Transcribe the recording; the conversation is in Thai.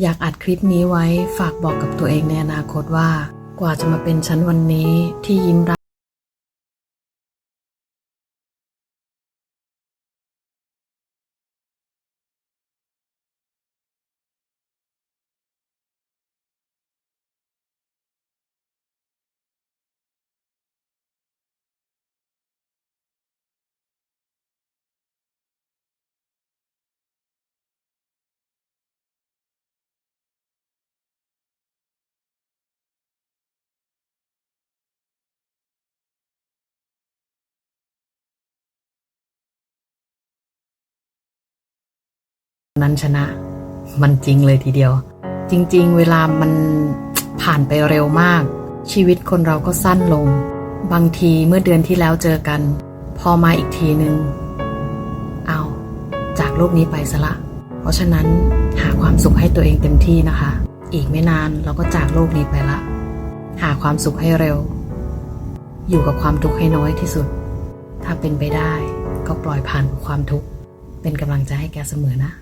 อยากอัดคลิปนี้ไว้ฝากบอกกับตัวเองในอนาคตว่า กว่าจะมาเป็นฉันวันนี้ที่ยิ้มรับ นั้นชนะ มันจริงเลยทีเดียว จริง ๆ เวลามันผ่านไปเร็วมาก ชีวิตคนเราก็สั้นลง บางทีเมื่อเดือนที่แล้วเจอกัน พอมาอีกทีนึงเอาจากโลกนี้ไปซะละ เพราะฉะนั้นหาความสุขให้ตัวเองเต็มที่นะคะ อีกไม่นานเราก็จากโลกนี้ไปละ หาความสุขให้เร็ว อยู่กับความทุกข์ให้น้อยที่สุด ถ้าเป็นไปได้ก็ปล่อยผ่านความทุกข์ เป็นกำลังใจให้แกเสมอนะ